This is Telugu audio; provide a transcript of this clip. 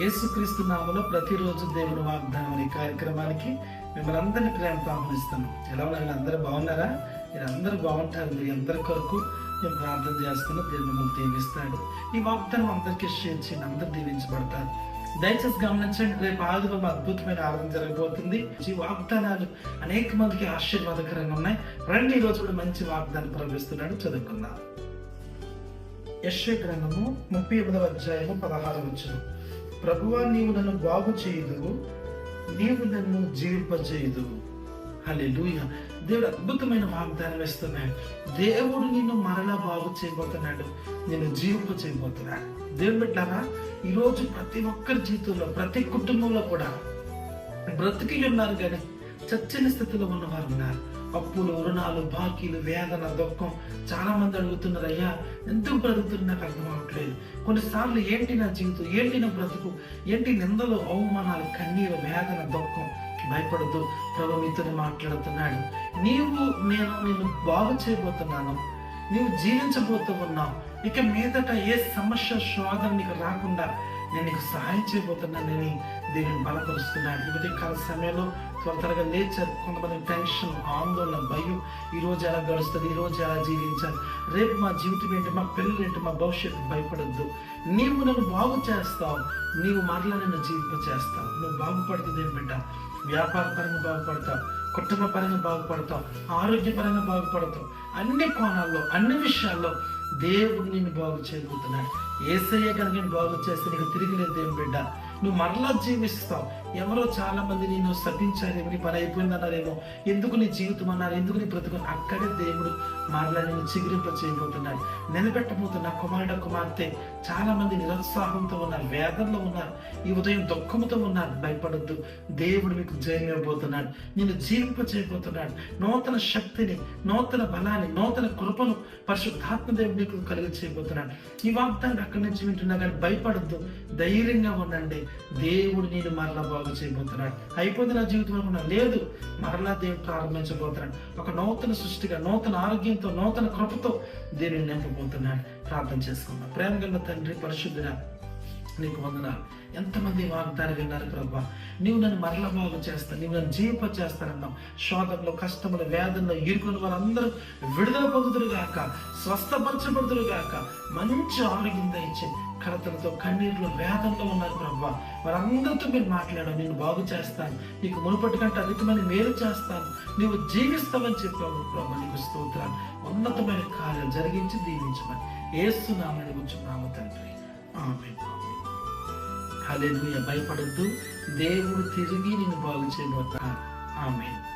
యేసుక్రీస్తు నామలో ప్రతిరోజు దేవుని వాగ్దానం అనే కార్యక్రమానికి మిమ్మల్ని అందరినీ ప్రేమతో ఆహ్వానిస్తున్నాం. ఎలా ఉన్నారు? అందరూ బాగున్నారా? మీరు అందరూ బాగుంటారు. మీరు అందరి కొరకు మేము ప్రార్థన చేస్తున్నా. దేవుని మిమ్మల్ని దీవిస్తాడు. ఈ వాగ్దానం అందరికీ షేర్ చేయండి. అందరూ దీవించబడతారు. దయచేసి గమనించండి. రేపు ఆదివారం అద్భుతమైన ఆరాధన జరగబోతుంది. ఈ వాగ్దానాలు అనేక మందికి ఆశీర్వాదకరంగా ఉన్నాయి. రండి ఈ రోజు కూడా మంచి వాగ్దానం ప్రవేశిస్తున్నాడు చదువుకుందాం. యశ్వ గ్రంథము ముప్పై ఎనిమిదవ అధ్యాయము పదహారు వచ్చినాం ప్రభువా నీవు నన్ను బాగు చేయుదు నీవు నన్ను జీవింపజేయదు అలే లూయ దేవుడు అద్భుతమైన వాగ్దానం వేస్తున్నాడు దేవుడు నిన్ను మరలా బాగు చేయబోతున్నాడు నిన్ను జీవింప చేయబోతున్నాడు దేవుడు బిడ్డారా ఈరోజు ప్రతి ఒక్కరి జీవితంలో ప్రతి కుటుంబంలో కూడా బ్రతికి ఉన్నారు కానీ చచ్చని స్థితిలో ఉన్నవారు ఉన్నారు. అప్పులు రుణాలు బాకీలు వేదన దుఃఖం చాలా మంది అడుగుతున్నారు అయ్యా ఎందుకు బ్రతుకుతున్నారు నాకు అర్థం అవ్వట్లేదు కొన్నిసార్లు ఏంటి నా జీవితం? ఏంటి నా బ్రతుకు? ఏంటి నిందలు అవమానాలు కన్నీరు వేదన దుఃఖం? భయపడుతూ ప్రభు మీతో మాట్లాడుతున్నాడు. నీవు నేను నిన్ను బాగు చేయబోతున్నాను. నీవు జీవించబోతూ ఉన్నావు. ఇక మీదట ఏ సమస్య శోధన నీకు రాకుండా నేను నీకు సహాయం చేయబోతున్నానని దేవుని బలపరుస్తున్నాడు. ఇవతి కాల సమయంలో త్వరగా లేచారు కొంతమంది టెన్షన్ ఆందోళన భయం. ఈ రోజు ఎలా గడుస్తుంది? ఈ రోజు ఎలా జీవించాలి? రేపు మా జీవితం ఏంటి? మా పిల్లలు ఏంటి? మా భవిష్యత్తు భయపడద్దు. నీవు నన్ను బాగు చేస్తావు. నీవు మరలా నన్ను జీవింప చేస్తావు నువ్వు బాగుపడుతుంది ఏం బిడ్డ? వ్యాపార పరంగా బాగుపడతావు. కుటుంబ పరంగా బాగుపడతావు. ఆరోగ్యపరంగా బాగుపడతావు. అన్ని కోణాల్లో అన్ని విషయాల్లో దేవుడు నేను బాగు చేయబోతున్నాడు ఏసయ్య కనుక నేను బాగు చేస్తే నీకు తిరిగి లేదు ఏం బిడ్డ? నువ్వు మరలా జీవిస్తావు. ఎవరో చాలా మంది నేను శపించారేమో నీ పని అయిపోయిందన్నారేమో. ఎందుకు నీ జీవితం అన్నారు ఎందుకు నీ బ్రతుకు అక్కడే దేవుడు మరలా నేను చిగురింప చేయబోతున్నాడు. నిలబెట్టబోతున్న కుమారుడ కుమార్తె చాలా మంది నిరుత్సాహంతో ఉన్నారు వేదనలో ఉన్నారు ఈ ఉదయం దుఃఖంతో ఉన్నారు. భయపడొద్దు దేవుడు మీకు జయం ఇవ్వబోతున్నాడు. నేను జీవింప చేయబోతున్నాడు. నూతన శక్తిని నూతన బలాన్ని నూతన కృపను పరిశుద్ధాత్మ దేవుడు మీకు కలిగి చేయబోతున్నాడు ఈ వాగ్దాన్ని అక్కడి నుంచి వింటున్నా కానీ భయపడద్దు. ధైర్యంగా ఉండండి. దేవుడు నేను మరలా బాగు చేయబోతున్నాడు. అయిపోతే నా జీవితం అనుకున్నా లేదు. మరలా దేవుడు ప్రారంభించబోతున్నాడు. ఒక నూతన సృష్టిగా నూతన ఆరోగ్యంతో నూతన కృపతో దేవుని నింపబోతున్నాడు. ప్రార్థన చేసుకుందాం. ప్రేమ గల తండ్రి పరిశుద్ధుడ నీకు వందనాలు. ఎంతమంది వాగ్దానం విన్నారు ప్రభా? నీవు నన్ను మరల బాగు చేస్తా నీవు నన్ను జీవిప చేస్తానన్నావు. శోధంలో కష్టములు వేదనలో ఇరుకుని వారందరూ విడుదల పొందుతురు గాక స్వస్థపరచబడుతురు గాక. మంచి ఆరోగ్యం దయచే కడతలతో కన్నీరులో వేదంలో ఉన్నారు ప్రభా. వారందరితో మీరు మాట్లాడావు నేను బాగు చేస్తాను. నీకు మునుపటి కంటే అధికమైన మేలు చేస్తాను. నీవు జీవిస్తావని చెప్పావు ప్రభా. నీకు స్తోత్రాలు. ఉన్నతమైన కార్యం జరిగించి దీవించమని. ఏస్తున్నామని కూర్చున్నాము తండ్రి. ఆమె హల్లెలూయా. భయపడద్దు. దేవుడు తిరిగి నేను బాగు చేయబోతా ఆమె